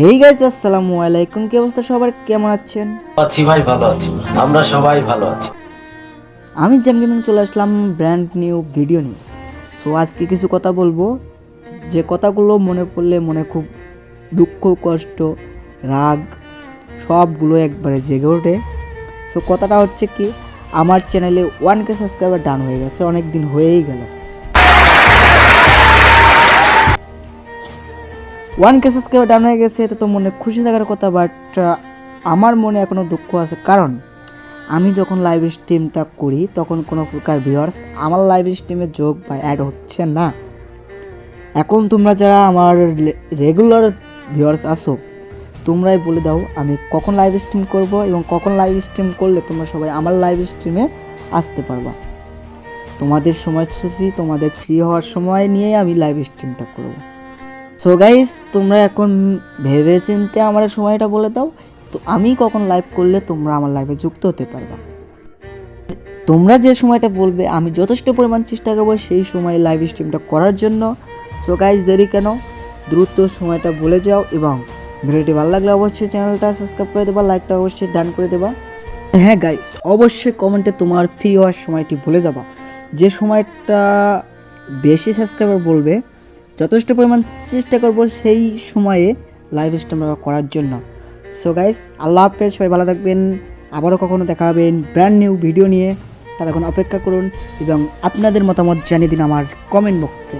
Hey guys আসসালামু আলাইকুম কি অবস্থা সবার? কেমন আছেন? আছি ভাই ভালো আছি। আমরা সবাই ভালো আছি। আমি জ্যাম গেমিং চলে আসলাম ব্র্যান্ড নিউ ভিডিও নিয়ে। সো আজকে কিছু কথা বলব। যে কথাগুলো মনে পড়লে মনে খুব দুঃখ কষ্ট রাগ সবগুলো একবারে জেগে ওঠে। সো কথাটা হচ্ছে কি আমার চ্যানেলে ওয়ান কে সাবস্ক্রাইবার ডান হয়ে গেছে অনেক দিন হয়েই গেল। ওয়ান কে সাবস্ক্রাইবার ডাউন হয়ে গেছে, এটা তো মনে খুশি থাকার কথা বাট আমার মনে এখনও দুঃখ আছে। কারণ, আমি যখন লাইভ স্ট্রিমটা করি, তখন কোনো প্রকার ভিউয়ার্স আমার লাইভ স্ট্রিমে যোগ বা অ্যাড হচ্ছে না। এখন তোমরা যারা আমার রেগুলার ভিউয়ার্স আসো তোমরাই বলে দাও, আমি কখন লাইভ স্ট্রিম করব এবং কখন লাইভ স্ট্রিম করলে তোমরা সবাই আমার লাইভ স্ট্রিমে আসতে পারবা। তোমাদের সময়সূচি তোমাদের ফ্রি হওয়ার সময় নিয়ে আমি লাইভ স্ট্রিমটা করব। সো গাইস তোমরা এখন ভেবে চিনতে আমার সময়টা বলে দাও। তো আমি কখন লাইভ করলে তোমরা আমার লাইভে যুক্ত হতে পারবা? তোমরা যে সময়টা বলবে, আমি যথেষ্ট পরিমাণ চেষ্টা করব সেই সময় লাইভ স্ট্রিমটা করার জন্য। সো গাইজ দেরি কেন? দ্রুত সময়টা বলে যাও এবং ভিডিওটি ভালো লাগলে অবশ্যই চ্যানেলটা সাবস্ক্রাইব করে দেবা লাইকটা অবশ্যই ডান করে দেবা। হ্যাঁ গাইস অবশ্যই কমেন্টে তোমার ফ্রি হওয়ার সময়টি বলে যাবা। যে সময়টা বেশি সাবস্ক্রাইবার বলবে যথেষ্ট পরিমাণ চেষ্টা করব সেই সময়ে লাইভ স্ট্রিম করার জন্য। সো গাইস আল্লাহ হাফেজ, সবাই ভালো থাকবেন। আবারও কখনো দেখা হবেন ব্র্যান্ড নিউ ভিডিও নিয়ে। ততক্ষণ অপেক্ষা করুন এবং আপনাদের মতামত জানিয়ে দিন আমার কমেন্ট বক্সে